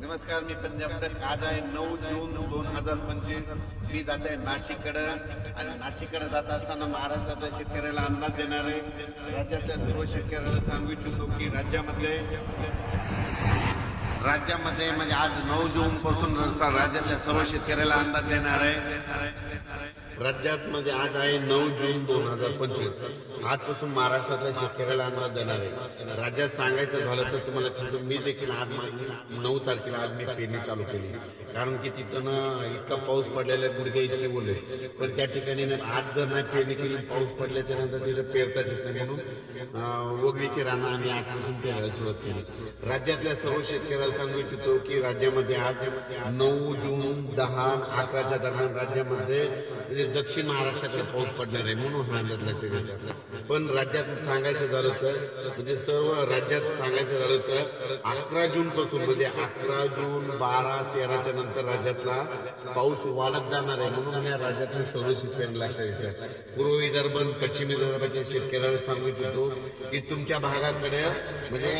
नमस्कार मी पंजाब आज आहे नऊ जून दोन हजार पंचवीस. मी जात आहे नाशिककडं. आणि नाशिककडे जात असताना महाराष्ट्रातल्या शेतकऱ्याला अंदाज देणार आहे राज्यातल्या सर्व शेतकऱ्याला सांगू इच्छितो की राज्यामध्ये राज्यामध्ये म्हणजे आज नऊ जून पासून राज्यातल्या सर्व शेतकऱ्याला अंदाज देणार आहे राज्यात म्हणजे आज आहे नऊ जून दोन हजार पंचवीस. आजपासून महाराष्ट्रातल्या शेतकऱ्याला आम्हाला देणार आहे. राज्यात सांगायचं झालं तर तुम्हाला सांगतो मी देखील आज नऊ तारखेला आज मी पेरणी चालू केली. कारण की तिथं ना इतका पाऊस पडलेला आहे, गुडघे इतके बोलले पण त्या ठिकाणी ना आज जर नाही पेरणी केली पाऊस पडल्याच्या नंतर तिथं पेरताच येत नाही म्हणून वगळीची रानं आम्ही आजपासून पेरायला सुरुवात केली. राज्यातल्या सर्व शेतकऱ्याला सांगू इच्छितो की राज्यामध्ये आज नऊ जून दहा अकराच्या दरम्यान राज्यामध्ये दक्षिण महाराष्ट्राकडे पाऊस पडणार आहे म्हणून हा अंदाज लक्षात पण राज्यात सांगायचं झालं तर म्हणजे सर्व राज्यात सांगायचं झालं तर अकरा जून पासून म्हणजे अकरा जून बारा तेराच्या नंतर राज्यातला पाऊस वाढत जाणार आहे म्हणून या राज्यातल्या सर्व शेतकऱ्यांना लक्षात घ्यायचं पूर्व विदर्भ पश्चिम विदर्भाच्या शेतकऱ्याला सांगू इच्छितो की तुमच्या भागाकडे म्हणजे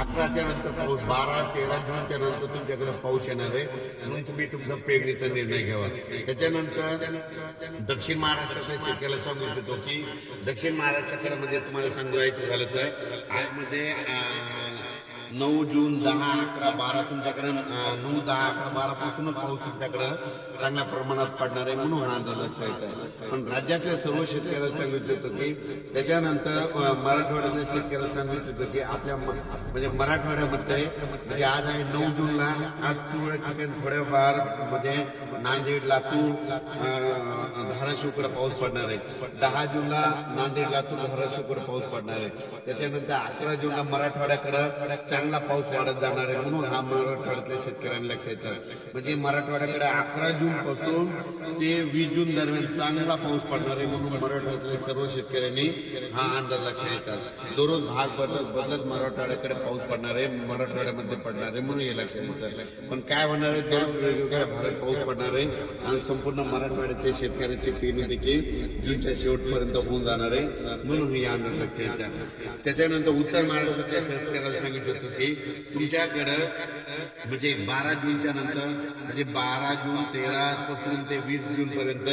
अकराच्या नंतर पाऊस बारा तेरा जूनच्या नंतर तुमच्याकडे पाऊस येणार आहे म्हणून तुम्ही तुमचा पेरणीचा निर्णय घ्यावा. त्याच्यानंतर दक्षिण महाराष्ट्रातल्या शेतकऱ्याला सांगू इच्छितो की दक्षिण महाराष्ट्राकडे म्हणजे तुम्हाला सांगायचं झालं तर आज म्हणजे नऊ जून दहा अकरा बारा तुमच्याकडे नऊ दहा अकरा बारा पासूनच पाऊस तुमच्याकडे चांगल्या प्रमाणात पडणार आहे म्हणून हा लक्ष येत आहे. पण राज्यातल्या सर्व शेतकऱ्याला सांगितलं होतं की त्याच्यानंतर मराठवाड्यातल्या शेतकऱ्याला सांगितलं होतं की आपल्या म्हणजे मराठवाड्यामध्ये म्हणजे आज आहे नऊ जूनला आज तुरळक ठिकाणी थोड्याफार म्हणजे नांदेड लातूर धाराशिवकडे पाऊस पडणार आहे. दहा जूनला नांदेड लातूर धाराशिवकडे पाऊस पडणार आहे. त्याच्यानंतर अकरा जूनला मराठवाड्याकडे चांगला पाऊस वाढत जाणार आहे म्हणून हा मराठवाड्यातल्या शेतकऱ्यांनी लक्षात आहे म्हणजे मराठवाड्याकडे अकरा जून पासून ते वीस जून दरम्यान चांगला पाऊस पडणार आहे म्हणून मराठवाड्यातल्या सर्व शेतकऱ्यांनी हा अंदाज लक्षात येतात. दररोज भाग बदलत बदलत मराठवाड्याकडे पाऊस पडणार आहे मराठवाड्यामध्ये पडणार आहे म्हणून हे लक्षात येतं पण काय होणार आहे दररोज वेगवेगळ्या भागात पाऊस पडणार आहे आणि संपूर्ण मराठवाड्याच्या शेतकऱ्याची पेरणी देखील जूनच्या शेवटपर्यंत होऊन जाणार आहे म्हणून हे अंदाज लक्षात येतात. त्याच्यानंतर उत्तर महाराष्ट्रातल्या शेतकऱ्याला सांगितलं होतं तुमच्याकडं म्हणजे बारा जूनच्या नंतर म्हणजे बारा जून तेरा पासून ते वीस जून पर्यंत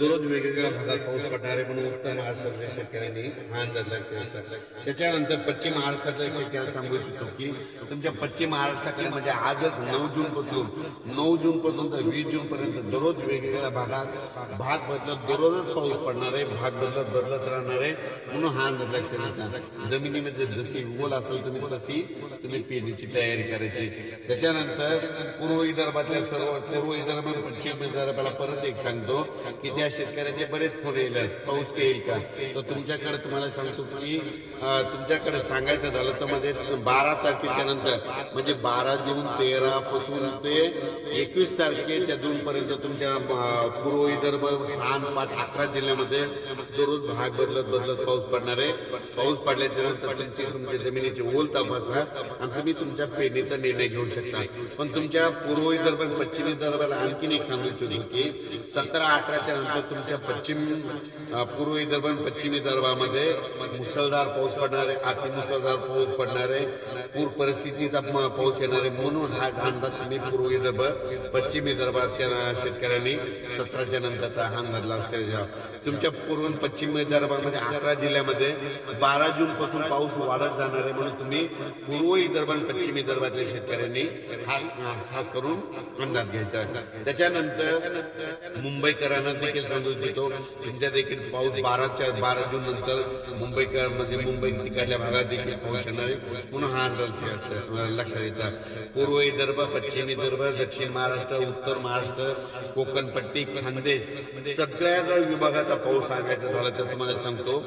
दररोज वेगवेगळ्या भागात पाऊस पडणार आहे म्हणून उत्तर महाराष्ट्रातल्या शेतकऱ्यांनी हा अंदाज लक्षात त्याच्यानंतर पश्चिम महाराष्ट्रातल्या शेतकऱ्यांना सांगू इच्छितो की तुमच्या पश्चिम महाराष्ट्राकडे म्हणजे आजच नऊ जून पासून नऊ जून पासून तर वीस जून पर्यंत दररोज वेगवेगळ्या भागात भाग बदलत दररोजच पाऊस पडणार आहे भाग बदलत बदलत राहणार आहे म्हणून हा अंदाज लक्षात जमिनीमध्ये जशी उगवल असेल तुम्ही तशी तुम्ही पेरणीची तयारी करायची. त्याच्यानंतर पूर्व विदर्भातल्या सर्व पूर्व विदर्भ पश्चिम विदर्भाला परत एक सांगतो की त्या शेतकऱ्याचे बरेच फोन येईल. पाऊस येईल का? तर तुमच्याकडे तुम्हाला सांगतो की तुमच्याकडे सांगायचं झालं तर म्हणजे बारा तारखेच्या नंतर म्हणजे बारा जून तेरा पासून ते एकवीस तारखेच्या जून पर्यंत तुमच्या पूर्व विदर्भ सहा पाच अकरा जिल्ह्यामध्ये दररोज भाग बदलत बदलत पाऊस पडणार आहे. पाऊस पडल्याच्या नंतर तुमची तुमच्या जमिनीची ओल तपासा आणि तुम्ही तुमच्या पेरणीचा निर्णय घेऊ शकता. पण तुमच्या पूर्व विदर्भ पश्चिमी पश्चिम विदर्भाला आणखीन एक सांगू इच्छितो की सतरा अठराच्या नंतर तुमच्या पश्चिम पूर्व विदर्भ आणि पश्चिम विदर्भामध्ये मुसळधार पाऊस पडणार आहे अति मुसळधार पाऊस पडणार आहे पूर परिस्थितीचा पाऊस येणार आहे म्हणून हा अंदाज तुम्ही पूर्व विदर्भ पश्चिम विदर्भाच्या शेतकऱ्यांनी सतराच्या नंतरचा हा अंदाज लावला तुमच्या पूर्व पश्चिमी पश्चिम विदर्भामध्ये अकरा जिल्ह्यामध्ये बारा जून पासून पाऊस वाढत जाणार आहे म्हणून तुम्ही पूर्व विदर्भ आणि पश्चिमी विदर्भातल्या शेतकऱ्यांनी हा खास करून अंदाज घ्यायचा. त्याच्यानंतर मुंबईकरांना देखील सांगू देतो तुमच्या देखील पाऊस बाराच्या बारा जून नंतर मुंबईकर म्हणजे मुंबई तिकडल्या भागात देखील पाऊस येणार आहे. म्हणून हा अंदाज लक्षात येतात पूर्व विदर्भ पश्चिम विदर्भ दक्षिण महाराष्ट्र उत्तर महाराष्ट्र कोकण पट्टी खानदेश सगळ्या जर विभागाचा पाऊस सांगायचा झाला तर तुम्हाला सांगतो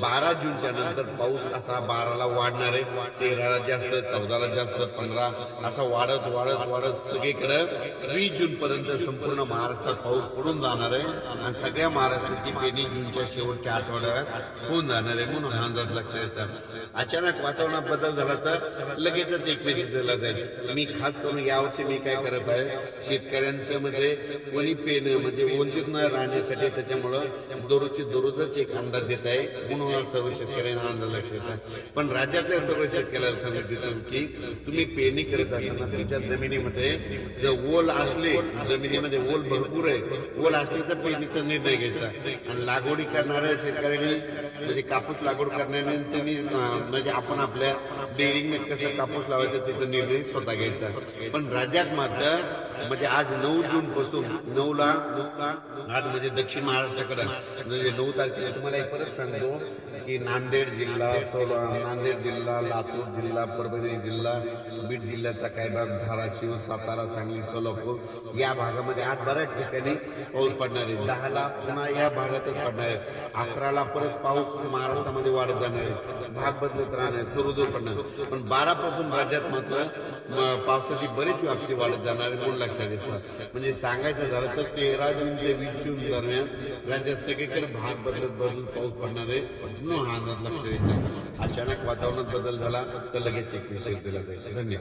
बारा जूनच्या नंतर पाऊस असा बाराला वाढणार आहे. तेराला जास्त चौदाला जास्त पंधरा असा वाढत वाढत वाढत सगळीकडे वीस जून पर्यंत संपूर्ण महाराष्ट्रात पाऊस पडून जाणार आहे. आणि सगळ्या महाराष्ट्राची पेरणी जूनच्या शेवटच्या आठवड्यात होऊन जाणार आहे म्हणून हा अंदाज लक्षात येतात अचानक वातावरणात बदल झाला तर लगेचच एक मेसेज दिला जाईल. मी खास करून यावर्षी मी काय करत आहे शेतकऱ्यांचं मध्ये कोणी पेन म्हणजे, म्हणजे वंचित न राहण्यासाठी त्याच्यामुळं दररोजची दररोजच एक अंदाज देत आहे. म्हणून सर्व शेतकऱ्यांना अंदाज लक्षात येत. आहे पण राज्यातल्या सर्व शेतकऱ्याला सांगितलं की तुम्ही पेरणी करत असताना तुमच्या जमिनीमध्ये जर ओल असले जमिनीमध्ये ओल भरपूर आहे ओल असले तर पेरणीचा निर्णय घ्यायचा. आणि लागवडी करणाऱ्या शेतकऱ्यांनी म्हणजे कापूस लागवड करण्याने त्यांनी म्हणजे आपण आपल्या डेअरिंग कसं कापूस लावायचा त्याचा निर्णय स्वतः घ्यायचा. पण राज्यात मात्र म्हणजे आज नऊ जून पासून नऊला आज म्हणजे दक्षिण महाराष्ट्राकडे म्हणजे नऊ तारखेला तुम्हाला एक परत सांगतो की नांदेड जिल्हा सोला नांदेड जिल्हा लातूर जिल्हा परभणी जिल्हा बीड जिल्ह्याचा काही भाग धाराशिव सातारा सांगली सोलापूर या भागामध्ये आज बऱ्याच ठिकाणी पाऊस पडणार आहे. दहाला पुन्हा या भागातच पडणार आहे. अकराला परत पाऊस महाराष्ट्रामध्ये वाढत जाणार आहे. भाग बदलत राहणार आहे सूर्योदय पडणार. पण बारा पासून राज्यात मात्र पावसाची बरीच व्याप्ती वाढत जाणार आहे म्हणून लक्षात येतं. म्हणजे सांगायचं झालं तर तेरा जून ते वीस जून दरम्यान राज्यात सगळीकडे भाग बदलत बदलून पाऊस पडणार आहे म्हणून हा अंदाज लक्षात येतं. अचानक वातावरणात बदल झाला तर लगेच एक विषय दिला जाईल धन्यवाद.